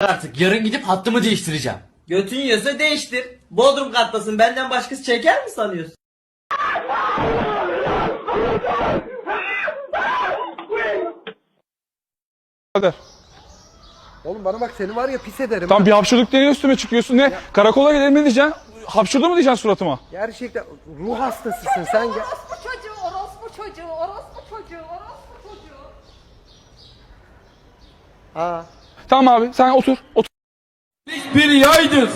Artık yarın gidip hattımı değiştireceğim. Götün yiyorsa değiştir. Bodrum katlasın benden başkası çeker mi sanıyorsun? Kadar. Oğlum bana bak seni var ya pis ederim. Tam bir hapşırdık diye üstüme çıkıyorsun. Ne? Karakola gidelim ne diyeceksin? Hapşırdı mı diyeceksin suratıma? Gerçekten ruh hastasısın sen gel. Orospu çocuğu, orospu çocuğu, orospu çocuğu, orospu çocuğu. Aa. Tamam abi sen otur. Otur. bir yaydır.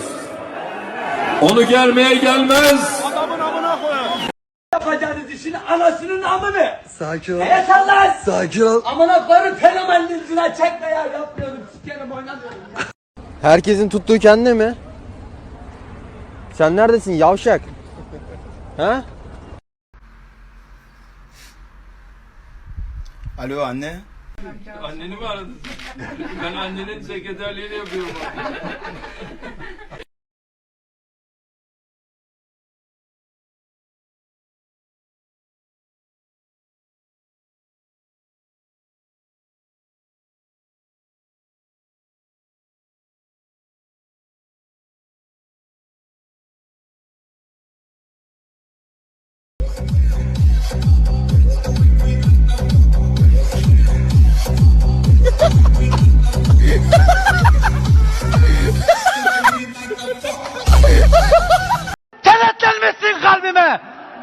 Onu gelmeye gelmez. Sakin ol. Evet lan! Sakin ol. Amına koyarım fenomenliğin zina çekme ya yapmıyorum sikerim oynamıyorum. Herkesin tuttuğu kendine mi? Sen neredesin yavşak? ha? Alo anne. Anneni mi aradın? ben annenin sekreterliğini yapıyorum.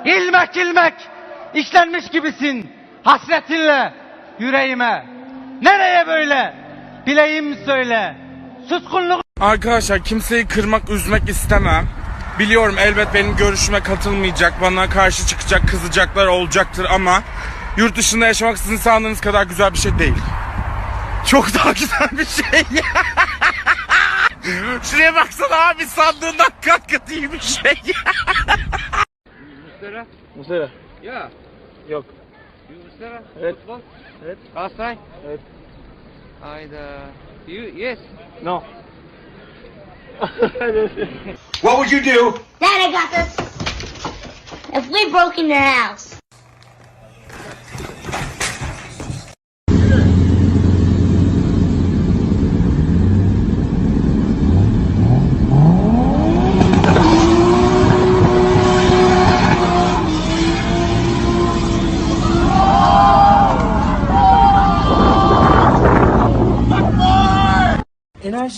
İlmek ilmek işlenmiş gibisin hasretinle yüreğime. Nereye böyle? Bileyim söyle. Suskunluk Arkadaşlar kimseyi kırmak, üzmek istemem. Biliyorum elbet benim görüşüme katılmayacak, bana karşı çıkacak, kızacaklar olacaktır ama yurt dışında yaşamak sizin sandığınız kadar güzel bir şey değil. Çok daha güzel bir şey. Şuraya baksana abi sandığından kat kat iyi bir şey. Muslera. Ya. Yok. Yunuslara. Evet. Futbol. Evet. Galatasaray. Evet. Hayda. You, yes. No. What would you do? Dad, I got this. If we broke in your house.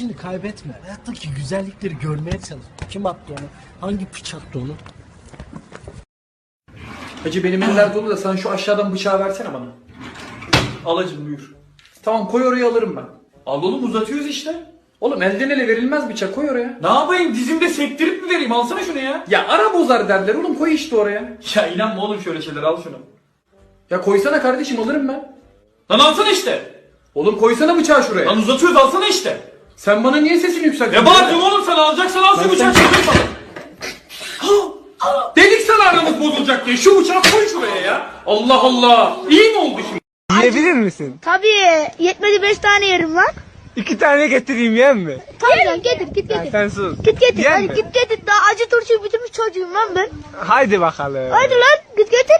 Enerjini kaybetme. Hayattaki güzellikleri görmeye çalış. Kim attı onu? Hangi piç attı onu? Hacı benim eller dolu da sen şu aşağıdan bıçağı versene bana. Alacım buyur. Tamam koy oraya alırım ben. Al oğlum uzatıyoruz işte. Oğlum elden ele verilmez bıçak koy oraya. Ne yapayım dizimde sektirip mi vereyim alsana şunu ya. Ya ara bozar derler oğlum koy işte oraya. Ya inanma oğlum şöyle şeyler al şunu. Ya koysana kardeşim alırım ben. Lan alsana işte. Oğlum koysana bıçağı şuraya. Lan uzatıyoruz alsana işte. Sen bana niye sesini yükseltiyorsun? Ne bağırıyorsun oğlum sen alacaksan al şu bıçağı çekil bana. Dedik sana aramız bozulacak diye şu bıçağı koy şuraya ya. Allah Allah. İyi mi oldu şimdi? Yiyebilir misin? Tabii. Yetmedi beş tane yerim lan. İki tane getireyim yem mi? Tabii lan getir git getir. Sen sus. Git getir Yer hadi mi? git getir. Daha acı turşuyu bitirmiş çocuğum lan ben. Haydi bakalım. Hadi lan git getir.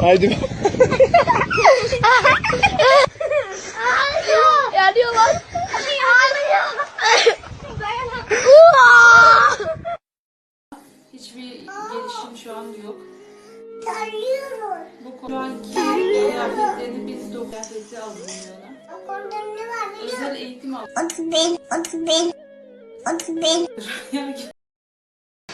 Haydi. Yanıyor lan. Yanıyor. Hiçbir gelişim şu an yok. Bu konu- şu anki kıyafetlerini biz de o kıyafeti alınıyorlar. Özel eğitim al. Yani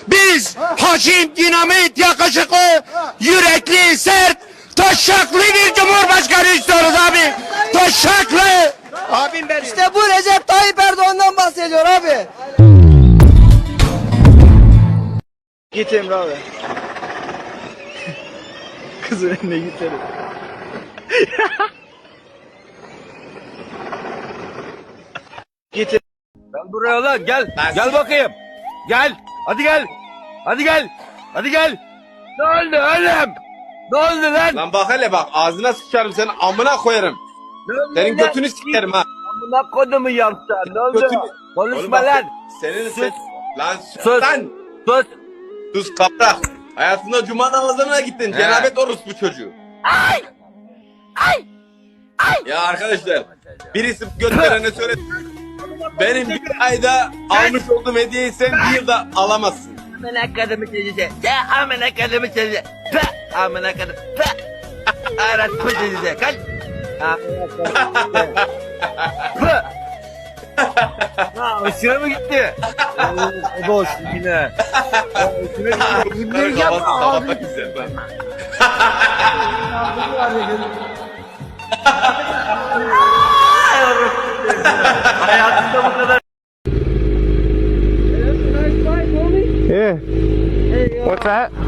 Biz Haşim Dinamit yakışıklı, yürekli, sert, taşaklı bir cumhurbaşkanı istiyoruz abi. Taşaklı. Abim ben. İşte bu Recep Tayyip Erdoğan'dan bahsediyor abi. Git Emre abi. Kızın önüne git Emre. git Gel buraya lan gel. Gel bakayım. Gel. Hadi gel. Hadi gel. Hadi gel. Ne oldu oğlum? Ne oldu lan? Lan bak hele bak ağzına sıçarım senin amına koyarım. Ne oldu Senin lan? götünü sikerim ha. Amına kodumu yaptın. Ne oldu? Götünü- Oğlum Konuşma bak, lan. Senin Sus. ses... Lan sus. Lan. Sus. Sus kaprak. Hayatında cuma namazına gittin. Cenabet orospu çocuğu. Ya arkadaşlar birisi götverene söyle. Benim bir ayda almış olduğum hediyeyi sen bir yılda alamazsın. Amına kadımı çizeceğim. Ya amına kadımı çizeceğim. Amına kadın. Aratma çizeceğim. Kaç. Ha, hoşuna mı gitti? O boş yine. Hoşuna gitti. Yapma güzel lan. Hayatımda bu kadar. Yeah. What's that?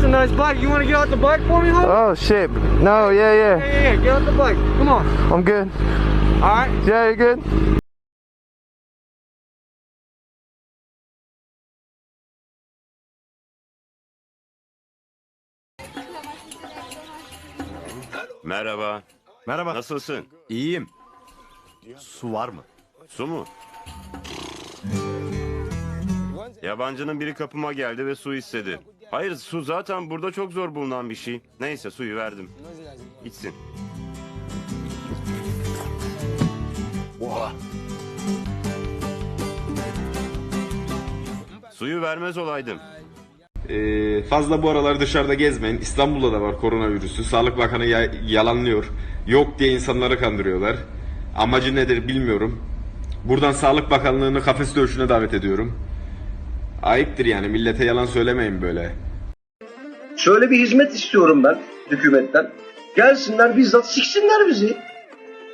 It's a nice bike. You want to get out the bike for me, homie? Oh shit. No, yeah, yeah. Yeah, yeah, Get out the bike. Come on. I'm good. All right. Yeah, you're good. Merhaba. Merhaba. Nasılsın? İyiyim. Su var mı? Su mu? Yabancının biri kapıma geldi ve su istedi. Hayır su zaten burada çok zor bulunan bir şey. Neyse suyu verdim. İçsin. Suyu vermez olaydım. Ee, fazla bu aralar dışarıda gezmeyin. İstanbul'da da var koronavirüsü. Sağlık Bakanı ya- yalanlıyor. Yok diye insanları kandırıyorlar. Amacı nedir bilmiyorum. Buradan Sağlık Bakanlığı'nı kafes dövüşüne davet ediyorum. Ayıptır yani millete yalan söylemeyin böyle. Şöyle bir hizmet istiyorum ben hükümetten. Gelsinler bizzat siksinler bizi.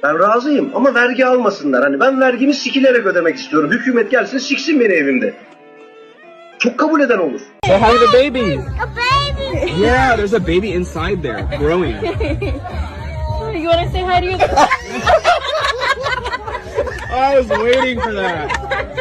Ben razıyım ama vergi almasınlar. Hani ben vergimi sikilerek ödemek istiyorum. Hükümet gelsin siksin beni evimde. Çok kabul eden olur. Say hi to the baby. A baby! Yeah, there's a baby inside there growing. You wanna say hi to your I was waiting for that.